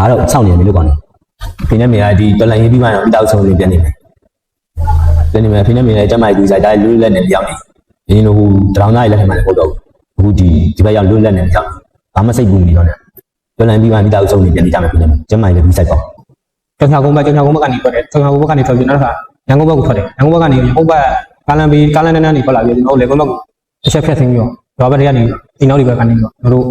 ငါတော့စောင့်နေတယ်လို့ကောင်းတယ်ဖိနေမေကဒီတော်လိုင်းရေးပြီးမှတော့မိသားစုဆုံးလေးပြန်နေမယ်ပြန်နေမယ်ဖိနေမေလည်းကျမကြီးဒီဆိုင်တိုင်းလွတ်လက်နဲ့ပြောင်းနေရင်းတို့ဟိုတရောင်းသားကြီးလက်ထက်မှာလည်းဟုတ်တော့ဘူးအခုဒီဒီဘက်ရောက်လွတ်လက်နဲ့ပြောင်းဘာမှစိတ်ကူးနေတော့နဲ့တော်လိုင်းပြီးမှမိသားစုဆုံးလေးပြန်နေကြမယ်ဖိနေမေကျမကြီးလည်းဒီဆိုင်ပေါ့ကျောင်းချကုန်းဘက်ကျောင်းချကုန်းဘက်ကနေထွက်တယ်ကျောင်းချကုန်းဘက်ကနေထွက်ပြီးနောက်တစ်ခါရန်ကုန်ဘက်ကိုထွက်တယ်ရန်ကုန်ဘက်ကနေရန်ကုန်ဘက်ကားလန်ပြီးကားလန်နဲ့နေထွက်လာပြီးကျွန်တော်တို့လေကွန်းဘက်ကိုတစ်ချက်ဖြတ်ဆင်းပြီးတော့ရွာဘက်တွေကနေအိမ်နောက်တွေဘက်ကနေပြီးတော့ကျွန်တော်တို့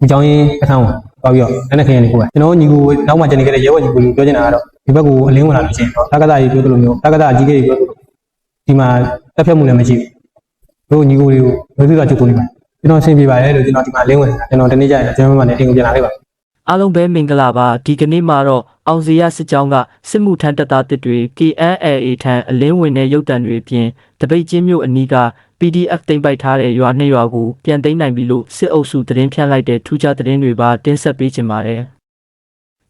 ဒီကျောင်းရင်းအထမ်းကို သွားပြီးတော့လက်နဲ့ခရင်နေကိုပဲကျွန်တော်တို့ညီကိုနောက်မှကျန်နေခဲ့တဲ့ရဲဝဲညီကိုကြီးပြောချင်တာကတော့ဒီဘက်ကိုအလင်းဝင်လာလို့ရှိရင်တော့တက္ကသကြီးပြောသလိုမျိုးတက္ကသအကြီးကြီးပြောသလိုဒီမှာတက်ဖြတ်မှုလည်းမရှိဘူးတို့ညီကိုတွေကိုလူစုကချူကိုနေပါကျွန်တော်ဆင်ပြေပါတယ်လို့ကျွန်တော်ဒီမှာအလင်းဝင်တာကျွန်တော်တနေ့ကျရင်ကျွန်တော်မှလည်းတင်ကိုပြန်လာခဲ့ပါအားလုံးပဲမင်္ဂလာပါဒီကနေ့မှာတော့အောင်စရစစ်ကြောင်းကစစ်မှုထမ်းတပ်သားတစ်တွေ KNLA ထံအလင်းဝင်တဲ့ရုပ်တံတွေအပြင်တပိတ်ချင်းမြို့အနီးက PDF တင်ပိုက်ထားတဲ့ရွာနှစ်ရွာကိုပြန်သိမ်းနိုင်ပြီလို့စစ်အုပ်စုသတင်းဖြန့်လိုက်တဲ့ထူးခြားသတင်းတွေပါတင်ဆက်ပေးချင်ပါတယ်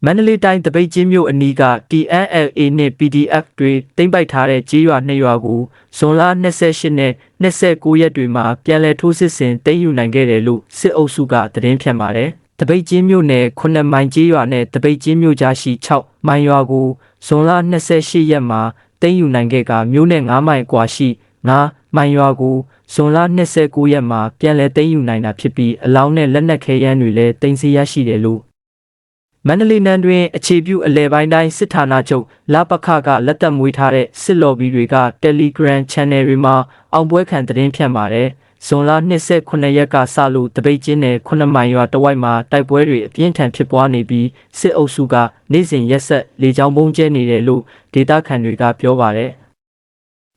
မန္တလေးတိုင်းတပိတ်ချင်းမြို့အနီးက KNLA နဲ့ PDF တွေတင်ပိုက်ထားတဲ့ကြေးရွာနှစ်ရွာကိုဇွန်လ28နဲ့29ရက်တွေမှာပြန်လည်ထိုးစစ်ဆင်သိမ်းယူနိုင်ခဲ့တယ်လို့စစ်အုပ်စုကသတင်းဖြန့်ပါတယ်တပိတ်ချင်းမြို့နယ်9မိုင်ကြေးရွာနဲ့တပိတ်ချင်းမြို့ကြားရှိ6မိုင်ရွာကိုဇွန်လ28ရက်မှာသိမ်းယူနိုင်ခဲ့ကမြို့နယ်9မိုင်ကွာရှိ9 မိုင်ရွာကိုဇွန်လ29ရက်မှာပြန်လည်သိမ်းယူနိုင်တာဖြစ်ပြီးအလောင်းနဲ့လက်နက်ခဲယမ်းတွေလည်းတင်စီရရှိတယ်လို့မန္တလေးနန်းတွင်အခြေပြုအလဲပိုင်းတိုင်းစစ်ဌာနချုပ်လပခကလက်သက်မွေးထားတဲ့စစ်လော်ဘီတွေက Telegram Channel တွေမှာအောင်ပွဲခံသတင်းဖြန့်ပါတယ်။ဇွန်လ29ရက်ကစလို့တပိတ်ချင်းနဲ့9မိုင်ရွာတဝိုက်မှာတိုက်ပွဲတွေအပြင်းထန်ဖြစ်ပွားနေပြီးစစ်အုပ်စုကနေ့စဉ်ရက်ဆက်လေကြောင်းပုံကျဲနေတယ်လို့ဒေသခံတွေကပြောပါတယ်။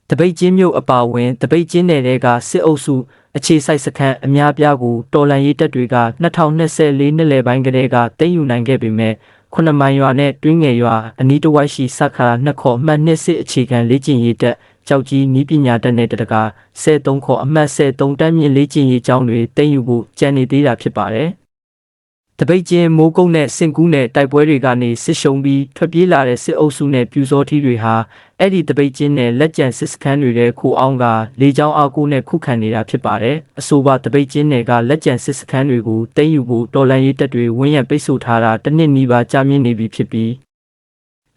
တပိတ်ချင်းမြို့အပါအဝင်တပိတ်ချင်းနယ်တွေကစစ်အုပ်စုအခြေစိုက်စခန်းအများပြားကိုတော်လန်ရေးတပ်တွေက2024နှစ်လယ်ပိုင်းကတည်းကသိမ်းယူနိုင်ခဲ့ပေမဲ့ခုနမိုင်ရွာနဲ့တွင်းငယ်ရွာအနီးတစ်ဝိုက်ရှိစခါနှစ်ခေါ်အမှတ်နှစ်စစ်အခြေခံလေ့ကျင့်ရေးတပ်ကြောက်ကြီးနီးပညာတပ်နဲ့တတကာ73ခေါ်အမှတ်73တန်းမြင့်လေ့ကျင့်ရေးကျောင်းတွေသိမ်းယူဖို့ကြံနေသေးတာဖြစ်ပါတယ်။ တပိတ်ချင်းမိုးကုတ်နဲ့စင်ကူးနဲ့တိုက်ပွဲတွေကနေစစ်ရှုံးပြီးထွက်ပြေးလာတဲ့စစ်အုပ်စုနဲ့ပြူစောထီးတွေဟာအဲ့ဒီတပိတ်ချင်းနဲ့လက်ကျန်စစ်စခန်းတွေတဲ့ခိုအောင်ကလေကြောင်းအားကိုးနဲ့ခုခံနေတာဖြစ်ပါတယ်။အဆိုပါတပိတ်ချင်းတွေကလက်ကျန်စစ်စခန်းတွေကိုသိမ်းယူဖို့တော်လန်ရေးတပ်တွေဝန်းရံပိတ်ဆို့ထားတာတစ်နှစ်နီးပါးကြာမြင့်နေပြီဖြစ်ပြီး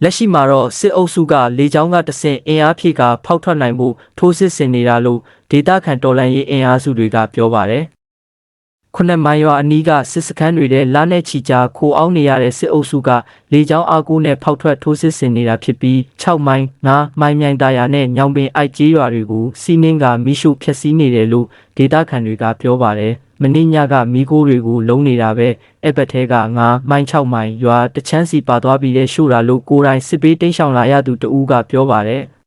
လက်ရှိမှာတော့စစ်အုပ်စုကလေကြောင်းကတဆင့်အင်အားဖြည့်ကဖောက်ထွက်နိုင်မှုထိုးစစ်ဆင်နေတာလို့ဒေတာခန်တော်လန်ရေးအင်အားစုတွေကပြောပါတယ်။ ခုနှစ်မိုင်ရွာအနီးကစစ်စခန်းတွေထဲလာနဲ့ချီကြားခိုအောင်နေရတဲ့စစ်အုပ်စုကလေကြောင်းအားကိုးနဲ့ဖောက်ထွက်ထိုးစစ်ဆင်နေတာဖြစ်ပြီး6မိုင်9မိုင်မြိုင်တာယာနဲ့ညောင်ပင်အိုက်ကြီးရွာတွေကိုစီးနှင်းကမိရှုဖျက်ဆီးနေတယ်လို့ဒေတာခန်တွေကပြောပါတယ်။မင်းညကမိခိုးတွေကိုလုံးနေတာပဲအဲ့ဘက်ထဲက9မိုင်6မိုင်ရွာတချမ်းစီပါသွားပြီးတဲ့ရှို့တာလို့ကိုယ်တိုင်စစ်ပေးတိန့်ရှောင်လာရသူတဦးကပြောပါတယ်။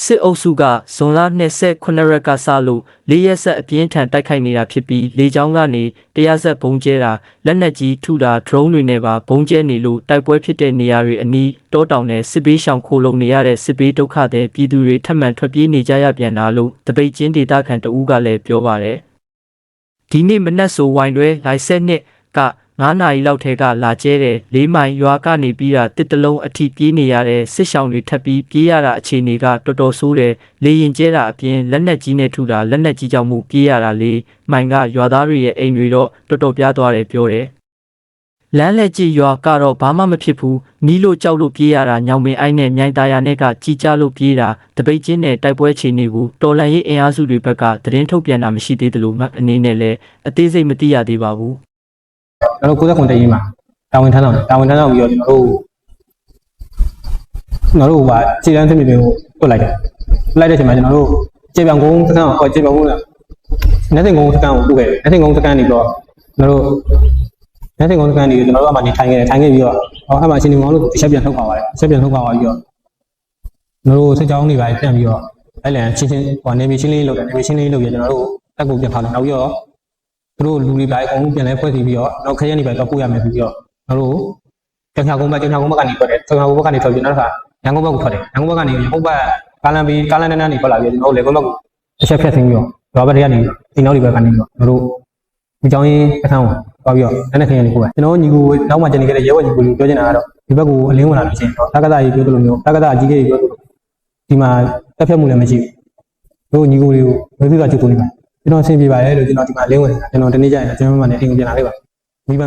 စစ်အုပ်စုကဇွန်လ29ရက်ကစလို့လေးရက်ဆက်အပြင်းထန်တိုက်ခိုက်နေတာဖြစ်ပြီးလေကြောင်းကနေတရားဆက်ဘုံကျဲတာလက်နက်ကြီးထုတာ drone တွေနဲ့ပါဘုံကျဲနေလို့တိုက်ပွဲဖြစ်တဲ့နေရာတွေအနီးတောတောင်နဲ့စစ်ဘေးရှောင်ခိုလုံနေရတဲ့စစ်ဘေးဒုက္ခတွေပြည်သူတွေထပ်မံထွက်ပြေးနေကြရပြန်တာလို့တပိတ်ချင်းဒေတာခန်တဦးကလည်းပြောပါတယ်ဒီနေ့မနက်ဆိုဝိုင်တွဲလိုက်ဆက်နှစ်က 9နာရီလောက်ထဲကလာကျဲတဲ့၄မိုင်ရွာကနေပြီးတာတစ်တလုံးအထိပြေးနေရတဲ့စစ်ရှောင်းတွေထပ်ပြီးပြေးရတာအခြေအနေကတော်တော်ဆိုးတယ်လေရင်ကျဲတာအပြင်လက်နက်ကြီးနဲ့ထုတာလက်နက်ကြီးကြောင့်မှုပြေးရတာလေမိုင်ကရွာသားတွေရဲ့အိမ်တွေတော့တော်တော်ပြားသွားတယ်ပြောတယ်လမ်းလက်ကြီးရွာကတော့ဘာမှမဖြစ်ဘူးနီးလို့ကြောက်လို့ပြေးရတာညောင်ပင်အိုက်နဲ့မြိုင်သားရနဲ့ကကြီးကြလို့ပြေးတာတပိတ်ချင်းနဲ့တိုက်ပွဲချေနေကိုတော်လန်ရေးအင်အားစုတွေဘက်ကသတင်းထုတ်ပြန်တာမရှိသေးသလိုမှအနေနဲ့လည်းအသေးစိတ်မသိရသေးပါဘူး ကျွန်တော်69တရင်မှာတာဝန်ထမ်းဆောင်တာဝန်ထမ်းဆောင်ပြီးတော့ကျွန်တော်တို့ကျွန်တော်တို့ကခြေတန်းသစ်မြေတွေကိုတွတ်လိုက်တယ်တွတ်လိုက်တဲ့အချိန်မှာကျွန်တော်တို့ကျေပြောင်ကုန်းစကန်ကိုကျေပြောင်ကုန်းကနေသိန်ကုန်းစကန်ကိုတွတ်ခဲ့တယ်နေသိန်ကုန်းစကန်နေပြီးတော့ကျွန်တော်တို့နေသိန်ကုန်းစကန်နေပြီးကျွန်တော်တို့အမှနေထိုင်ခဲ့တယ်ထိုင်ခဲ့ပြီးတော့ဟောအမှရှင်နေမောင်တို့တစ်ချက်ပြန်ထုတ်ခွာပါတယ်တစ်ချက်ပြန်ထုတ်ခွာသွားပြီးတော့ကျွန်တော်တို့စစ်ကြောင်းတွေပါပြန်ပြီးတော့အဲ့လန်ချင်းချင်းဟိုနေမီချင်းလေးလုပ်တယ်နေမီချင်းလေးလုပ်ပြီးကျွန်တော်တို့တက်ကိုပြန်ထားတယ်နောက်ပြီးတော့သူ တို့လူတွေပါအကုန်လုံးပြန်လဲဖွဲ့စီပြီးတော့နောက်ခရက်နေပဲတော့ပို့ရမယ်ပြီးတော့တို့ကျောင်းချကုန်းဘက်ကျောင်းချကုန်းဘက်ကနေထွက်တယ်ကျောင်းချကုန်းဘက်ကနေထွက်ပြီးနောက်တစ်ခါရန်ကုန်ဘက်ကိုထွက်တယ်ရန်ကုန်ဘက်ကနေဟုတ်ဘက်ကားလန်ပြီးကားလန်နဲ့နေထွက်လာပြီးတော့လေကွန်းဘက်ကိုတစ်ချက်ဖြတ်ဆင်းပြီးတော့ရွာဘက်တွေကနေအိမ်နောက်တွေဘက်ကနေပြီးတော့တို့ဒီကျောင်းရင်းအထမ်းကိုသွားပြီးတော့လက်နဲ့ခရင်နေကိုပဲကျွန်တော်ညီကိုနောက်မှကျန်နေခဲ့တဲ့ရဲဝဲညီကိုပြောချင်တာကတော့ဒီဘက်ကိုအလင်းဝင်လာလို့ရှိရင်တော့တက္ကသကြီးပြောသလိုမျိုးတက္ကသအကြီးကြီးပြောသလိုဒီမှာတက်ဖြတ်မှုလည်းမရှိဘူးတို့ညီကိုတွေကိုလူစုကချူတူနေပါ ကျွန်တော်ဆင်ပြေပါတယ်လို့ကျွန်တော်ဒီမှာလင်းဝင်နေတာကျွန်တော်တနေ့ကျရင်ကျွန်တော်မှလည်းအိမ်ကိုပြန်လာခဲ့ပါမိဘ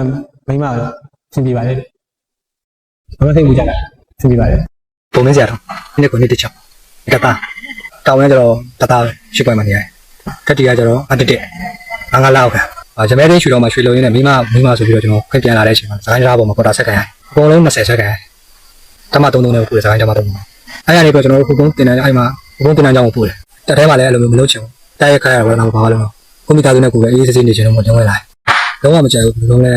မိမတော့ဆင်ပြေပါတယ်ဘာမှသိဘူးကြတာသင်ပြပါတယ်ပုံမင်းစရာတော့နှစ်ကိုနှစ်တစ်ချောင်းတတာတောင်းရကြတော့တတာပဲရှစ်ပွဲမှနေရတယ်ထက်တီကကြတော့အတစ်တစ်ငါးငါးလောက်ကအာဂျမဲတင်းရှူတော့မှရွှေလုံးရင်းနဲ့မိမမိမဆိုပြီးတော့ကျွန်တော်ခွင့်ပြန်လာတဲ့အချိန်မှာစကိုင်းကြားပေါ်မှာပေါ်တာဆက်ခံရတယ်အကုန်လုံး20ဆက်ခံရတယ်တမ33နဲ့ပို့တယ်စကိုင်းကြားမှာတော့အဲ့ရနေတော့ကျွန်တော်တို့ခုကုန်းတင်တန်းအဲ့မှာခုကုန်းတင်တန်းကြောင်းကိုပို့တယ်တက်ထဲမှာလည်းအဲ့လိုမျိုးမလုပ်ချင်ဘူး တိုက်ရိုက်ခါရတော့တော့ဘာလို့လဲကွန်ပျူတာသူနဲ့ကိုယ်ပဲအေးစစ်စစ်နေချင်တော့မလုံးဝလာလုံးဝမကြိုက်ဘူးလုံးလဲ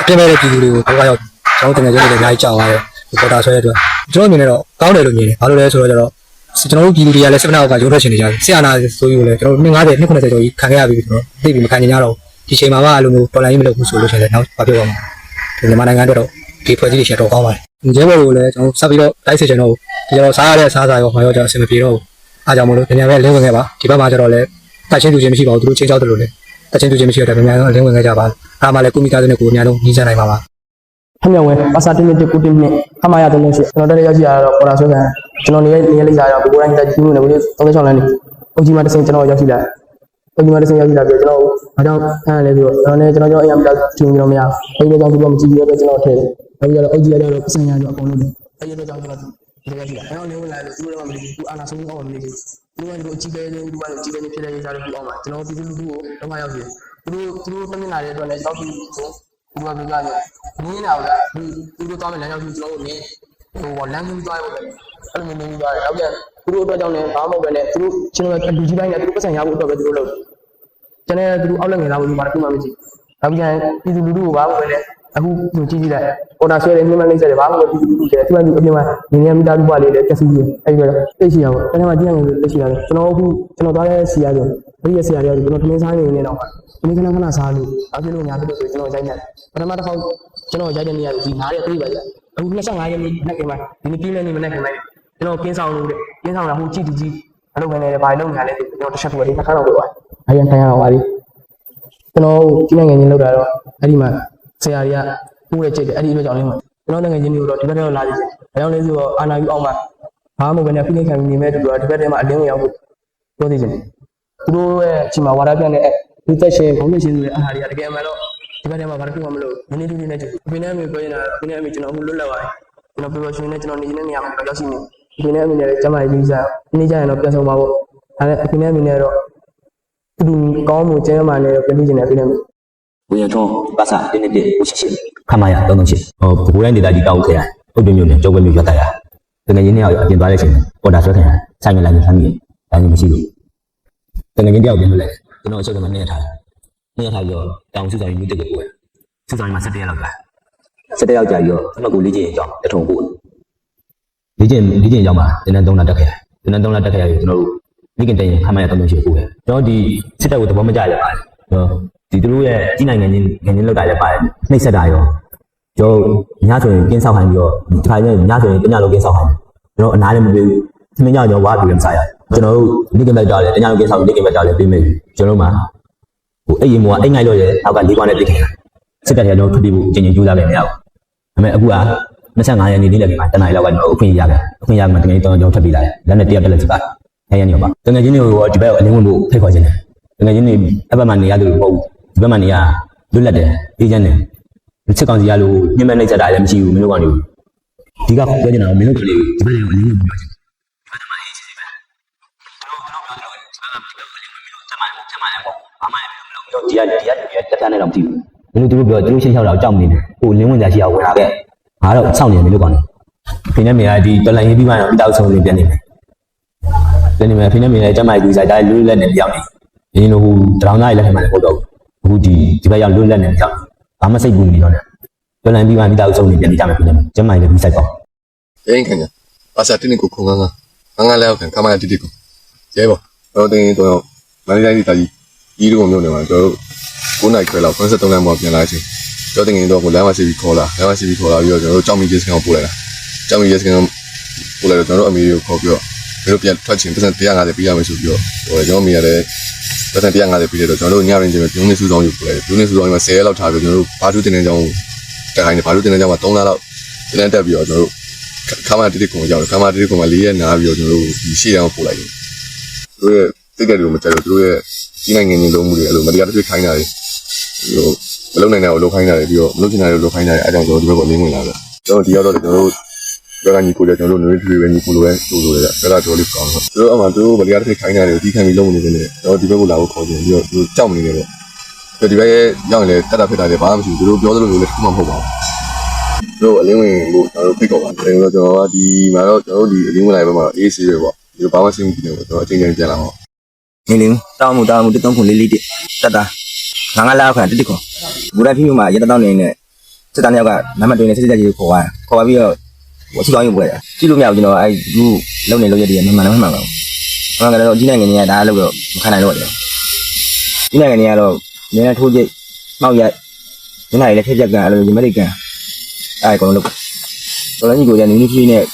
အပြည့်မဲ့တဲ့ပြည်သူတွေကိုဘောကရောက်ကျွန်တော်တင်နေကြတယ်အများကြီးကြောက်ရတယ်ပေါ်တာဆွဲတဲ့အတွက်ကျွန်တော်မြင်နေတော့ကောင်းတယ်လို့မြင်တယ်ဘာလို့လဲဆိုတော့ကျတော့ကျွန်တော်တို့ပြည်သူတွေကလည်းစပနာကရုံးထွက်ရှင်နေကြတယ်ဆရာနာဆိုယူလဲကျွန်တော်250 290ကျော်ကြီးခံခဲ့ရပြီကျွန်တော်သိပြီမခံနိုင်ကြတော့ဒီချိန်မှာမှအဲ့လိုမျိုးတော်လိုင်းမလုပ်ဘူးဆိုလို့ရှိရင်လည်းနောက်ဘာဖြစ်သွားမလဲမြန်မာနိုင်ငံအတွက်တော့ဒီဖွဲ့စည်းတွေရှယ်တော့ကောင်းပါတယ်ရဲဘော်တွေကိုလည်းကျွန်တော်ဆက်ပြီးတော့တိုက်စစ်ချင်တော့ဒီကျွန်တော်စားရတဲ့စားစာရောဟောရောကျွန်တော်အဆင်မပြေတော့ဘူး အားကြောင့်မလို့ညံပဲလင်းဝင်ခဲ့ပါဒီဘက်မှာကျတော့လည်းတက်ချင်းသူချင်းမရှိပါဘူးသူတို့ချင်းချောက်တယ်လို့လည်းတက်ချင်းသူချင်းမရှိတော့များများလင်းဝင်ခဲ့ကြပါအားမှလည်းကုမိသားတဲ့ကိုအများဆုံးညီးစံနိုင်ပါပါဖမြောက်ဝဲပါစာတင်းတစ်ခုတင်းနှစ်ခမရတဲ့လို့ရှိကျွန်တော်တက်ရောက်ကြည့်ရတော့ပေါ်လာဆွဲခံကျွန်တော်နေနေလေးစားတော့ဘိုးတိုင်းတက်ကြီးမှုနဲ့ဘိုးလေး36လမ်းနေအုပ်ကြီးမတစ်စင်ကျွန်တော်ရောက်ရှိလာအုပ်ကြီးမတစ်စင်ရောက်ရှိလာပြီးကျွန်တော်ဘာကြောင့်အဲလဲပြီးတော့ကျွန်တော်လည်းကျွန်တော်ကြောင့်အရင်ပြထင်ကြတော့မရဘူးအဲဒီကြောင့်သူကမကြည့်ရတော့ကျွန်တော်ထည့်တယ်နောက်ပြီးတော့အုပ်ကြီးရတော့ပစံရတော့အကုန်လုံးတယ်အဲဒီတော့ကြောင့်ကျွန်တော် ဒီရောက်ရှိလာအဲတော့လည်းဝင်လာလို့သူတို့ကမလို့သူအာနာဆုံးအောင်မလို့သူကဒီလိုအကြည့်ကလေးသူကအကြည့်ကလေးဖြစ်တဲ့ရေးစားလို့ပြောအောင်ပါကျွန်တော်ပြည်သူလူထုကိုတော့မရောက်စီသူတို့သူတို့တမင်လာတဲ့အတွက်လည်းရောက်ပြီးဆိုဒီမှာပြောပြတယ်။နင်းနေတာကဒီသူတို့သွားမယ်လမ်းကြောင်းကြီးကျွန်တော်တို့နင်းဟိုလမ်းကြီးသွားရဖို့ပဲ။အဲ့လိုမျိုးနင်းသွားတယ်။နောက်ပြန်သူတို့အတွက်ကြောင့်လည်းဘာမှမဟုတ်ပဲနဲ့သူတို့ကျွန်တော်တို့လူကြီးပိုင်းနဲ့သူတို့ပတ်စံရဖို့အတွက်ပဲသူတို့လုပ်တယ်။ကျွန်တော်သူတို့အောက်လက်ငယ်လာဖို့ဒီမှာတခုမှမကြည့်။နောက်ပြန်ပြည်သူလူထုကိုဘာမှမပဲနဲ့ အခုသူကြည့်ကြည့်လိုက်။အော်ဒါဆွဲတယ်နှိမ့်မနှိမ့်ဆက်တယ်ဘာမှမပြည်သူလူထုကျတယ်သူကသူအပြင်မှာနေနေမိသားစုဘွားလေးလည်းတက်စီးတယ်။အဲ့ဒီတော့သိရှိရအောင်။ကျွန်တော်ကကြည့်ရမယ်သိရှိရတယ်။ကျွန်တော်အခုကျွန်တော်သွားတဲ့စီရတယ်။အဲ့ဒီစီရတယ်ကျွန်တော်ထမင်းစားနေနေတော့ဒီကနေ့ခဏခဏစားလို့အခုလို့ညာဖြစ်လို့ဆိုကျွန်တော်ရိုက်နေတယ်ပထမတစ်ခေါက်ကျွန်တော်ရိုက်တဲ့နေရာဒီနားရဲ့ပြေးပါကြအခု25ရက်နေ့နေ့ကမှဒီနေ့ပြင်းနေနေမနေ့ကမှကျွန်တော်ကင်းဆောင်လို့တဲ့ကင်းဆောင်တာဟိုကြည့်ကြည့်ကြည့်အလုပ်ကနေလည်းဘာလုပ်နေလဲကျွန်တော်တစ်ချက်ထူတယ်တစ်ခါတော့ပြောသွားအရင်ထိုင်ရအောင်ပါလိကျွန်တော်ဒီနိုင်ငံချင်းလောက်တာတော့အဲ့ဒီမှာ ဆရာကြီးကပိုးရဲ့ကြိတ်တယ်အဲ့ဒီအတွက်ကြောင့်လေးမှာကျွန်တော်နိုင်ငံချင်းတွေကိုတော့ဒီဘက်ထဲတော့လာကြည့်တယ်ဒါကြောင့်လေးဆိုတော့အာနာယူအောင်မှာဘာမှမဟုတ်ဘဲနဲ့ဖိနှိပ်ခံနေမဲ့တူတော့ဒီဘက်ထဲမှာအလင်းဝင်ရောက်ဖို့ပြောသေးတယ်သူတို့ရဲ့အချိန်မှာဝါဒပြန့်တဲ့ဒီသက်ရှင်ခေါင်းရှင်ဆိုတဲ့အာဟာတွေကတကယ်မှတော့ဒီဘက်ထဲမှာဘာတစ်ခုမှမလုပ်နည်းနည်းလေးနဲ့ကြည့်အဖေနဲ့အမေပြောနေတာအဖေနဲ့အမေကျွန်တော်အခုလွတ်လပ်ပါတယ်ကျွန်တော်ပြောပြောရှင်နဲ့ကျွန်တော်နေနေတဲ့နေရာမှာရောက်ရှိနေအဖေနဲ့အမေနဲ့ကျမကြီးကြီးစားနေကြရင်တော့ပြန်ဆောင်ပါပေါ့ဒါနဲ့အဖေနဲ့အမေနဲ့တော့သူကောင်းမှုကျဲမှလည်းပြန်ပြီးနေတယ်အဖေနဲ့အမေ ဝေယံထွန်းပါစာတင်းတင်းကိုရှိရှိခမရ338ဟိုဘိုးတိုင်းဒေတာကြီးတောက်ခဲ့ရအုတ်ပြမျိုးနဲ့ကြောက်ွယ်မျိုးရွတ်တရတကယ်ရင်းနဲ့အပြင်သွားတဲ့အချိန်ပေါ်တာဆွဲခင်ဆိုင်မလိုက်ရင်ဆမ်းမိဒါမျိုးမရှိဘူးတကယ်ရင်းတယောက်ပြင်လို့လဲကျွန်တော်အချက်ကနေနေထားတယ်နေထားပြီးတော့တောင်စုဆောင်မျိုးတက်ကိုပို့စုဆောင်မှာ7ရက်လောက်လာ7ရက်ကြာပြီးတော့ကျွန်တော်ကိုလေ့ကျင့်အောင်တထုံပို့လေ့ကျင့်လေ့ကျင့်အောင်မှာတင်းတန်း3လတက်ခဲ့တင်းတန်း3လတက်ခဲ့ရပြီးကျွန်တော်တို့မိခင်တိုင်ခမရ338ပို့တယ်ကျွန်တော်ဒီစစ်တပ်ကိုသဘောမကျရပါတယ်ကျွန်တော် ဒီသူတို့ရဲ့ကြီးနိုင်ငံချင်းငင်းချင်းလောက်တာလည်းပါတယ်နှိမ့်ဆက်တာရောကျွန်တော်ညဆိုရင်ကင်းဆောက်ခိုင်းပြီးတော့ဒီခါကျရင်ညဆိုရင်တညလုံးကင်းဆောက်ခိုင်းကျွန်တော်အနားလည်းမပြေဘူးသမင်းကြောင့်ကျွန်တော်ဝါပြီးလည်းမစားရကျွန်တော်တို့မိခင်ဘက်တာလည်းတညလုံးကင်းဆောက်မိခင်ဘက်တာလည်းပြေးမယ်ကျွန်တော်တို့မှာဟိုအဲ့ရင်မောအိမ်ငိုက်လို့ရအောက်ကလေးခွာနဲ့ပြစ်ခဲ့စစ်တပ်ကတော့ထွက်ပြေးဖို့အကျဉ်းချင်းကြိုးစားခဲ့မရဘူးဒါပေမဲ့အခုက25ရက်နေ့နေ့လည်ပိုင်းတနင်္လာရီလောက်ကကျွန်တော်အခွင့်ရခဲ့အခွင့်ရမှာတကယ်တော့ကျွန်တော်ထပ်ပြေးလာတယ်လက်နဲ့တရက်တက်လက်စပါအဲ့ရနေပါတကယ်ချင်းတွေကိုဒီဘက်ကိုအလင်းဝင်ဖို့ဖိတ်ခေါ်ခြင်းတယ်တကယ်ချင်းတွေအဘက်မှာနေရတယ်လို့မဟုတ်ဘူး ဒီဘက်မှာနေရလွတ်လပ်တယ်အေးချမ်းတယ်စစ်ကောင်စီရလို့ညှင်းမဲ့နှိမ့်ဆက်တာလည်းမရှိဘူးမင်းတို့ကနေဒီကပြောနေတာမင်းတို့ကလေဒီဘက်ကိုအလင်းဝင်ပြောခြင်းဒီဘက်မှာအေးချမ်းတယ်ဒီကဒီကဒီကတက်တန်းနေတော့မသိဘူးသူတို့သူတို့ပြောသူတို့ရှင်းချောက်တာကြောက်နေတယ်ဟိုလင်းဝင်ကြရှိအောင်ဝင်လာခဲ့ငါတော့စောင့်နေတယ်မင်းတို့ကောင်ဖိနေမေကဒီတော်လိုင်းရေးပြီးမှတော့တောက်ဆုံးနေပြန်နေမယ်ပြန်နေမယ်ဖိနေမေလည်းကျမကြီးဆိုင်ဒါလွတ်လက်နဲ့ပြောင်းနေရင်းတို့ဟိုတရောင်းသားကြီးလက်ထက်မှာလည်းဟုတ်တော့ အခုဒီဒီဘက်ရောက်လွတ်လက်နဲ့ပြောင်းဘာမှစိတ်ပူနေတော့နဲ့တော်လိုင်းပြီးမှတောက်ဆုံးနေပြန်နေကြမယ်ဖိနေမေကျမကြီးလည်းပြီးဆိုင်ပေါ့ရင်းခံကြပါစာတင်းကိုခုံငန်းငန်းငန်းငန်းလည်းခံကမရတီတီကိုရဲဘောတော့တင်းတော့မန္တလေးတိုင်းတာကြီးကြီးတို့မျိုးနေမှာကျွန်တော်တို့9နိုင်ခွဲလောက်53လမ်းပေါ်ပြန်လာချင်းကျွန်တော်တင်းတော့ကိုလမ်းမစီပြီးခေါ်လာလမ်းမစီပြီးခေါ်လာပြီးတော့ကျွန်တော်တို့ကြောင်မီရေးစကန်ကိုပို့လိုက်တာကြောင်မီရေးစကန်ကိုပို့လိုက်တော့ကျွန်တော်တို့အမေကိုခေါ်ပြီးတော့မင်းတို့ပြန်ထွက်ချင်းပတ်စံ150ပေးရမယ်ဆိုပြီးတော့ဟိုကျွန်တော်မိရတဲ့ ပတ်စံ150ပေးတယ်တော့ကျွန်တော်တို့ညရင်ချင်းပြုံးနေစုဆောင်ယူပို့လိုက်တယ်ပြုံးနေစုဆောင်ယူမှာ10ရက်လောက်ထားပြီးကျွန်တော်တို့ဘာတူတင်နေကြအောင်တက်ခိုင်းတယ်ဘာတူတင်နေကြမှာ3လလောက်တင်တက်ပြီးတော့ကျွန်တော်တို့ခမတီတီကုံရောက်တယ်ခမတီတီကုံမှာ၄ရက်နားပြီးတော့ကျွန်တော်တို့ဒီရှေ့တန်းကိုပို့လိုက်တယ်သူတို့ရဲ့တိကျတယ်မကြိုက်တော့သူတို့ရဲ့ကြီးနိုင်ငံချင်းလုံးမှုတွေအဲ့လိုမတရားတစ်ပြစ်ခိုင်းတာတွေဟိုမလုံနိုင်တဲ့ကိုလုံခိုင်းတာတွေပြီးတော့မလုံချင်တာတွေလုံခိုင်းတာတွေအဲကြောင့်ကျွန်တော်ဒီဘက်ကိုလင်းဝင်လာတယ်ကျွန်တော်ဒီရောက်တော့ကျွန်တော်တို့ ဘက်ကညီကိုလည်းကျွန်တော်တို့နွေးထွေးပဲညီကိုလိုပဲတူလိုလေအဲ့ဒါတော်လေးကောင်းတော့သူတို့အမှသူတို့ဗလီယာတစ်ခိုင်းနေတယ်ဒီခံပြီးလုံးနေတယ်ကျွန်တော်ဒီဘက်ကိုလာဖို့ခေါ်ကြပြီးတော့သူတို့ကြောက်နေတယ်ပေါ့ဒီဘက်ရဲ့ရောက်ရင်လည်းတက်တာဖြစ်တာလည်းဘာမှမရှိဘူးသူတို့ပြောသလိုမျိုးလည်းတစ်ခုမှမဟုတ်ပါဘူးတို့အလင်းဝင်ကိုကျွန်တော်တို့ဖိတ်ခေါ်ပါတယ်ကျွန်တော်တို့ဒီမှာတော့ကျွန်တော်တို့ဒီအလင်းဝင်လိုက်ဘက်မှာ AC ပဲပေါ့ဒီဘာမှစိတ်မကြည့်နေဘူးကျွန်တော်အချိန်ချင်းပြန်လာအောင်နေလင်းတောင်းမှုတောင်းမှုတစ်သုံးခုလေးလေးတစ်တတ်တာငါငါလောက်ခံတစ်တစ်ခွန်ဘူရဖိမျိုးမှာရတတောင်းနေနဲ့စစ်သားတယောက်ကနမတွင်နဲ့စစ်စစ်ကြီးကိုခေါ်သွားခေါ်သွားပြီးတော့ ဟိုစီကောင်းရုပ်ပွဲတာကြည့်လို့မရဘူးကျွန်တော်အဲ့ဒီလုံနေလို့ရတဲ့မှန်မှန်လည်းမှန်ပါဘူးမှန်ကတော့ကြီးနိုင်ငံကြီးကဒါလို့တော့မခံနိုင်တော့တယ်ကြီးနိုင်ငံကြီးကတော့နည်းနည်းထိုးကြိတ်မှောက်ရိုက်ညနေလည်းထက်ပြက်ကန်အဲ့လိုညီမလေးကန်အဲ့ကောင်လို့တော်လည်းညီကိုလည်းနင်းနီးဖြည်းနဲ့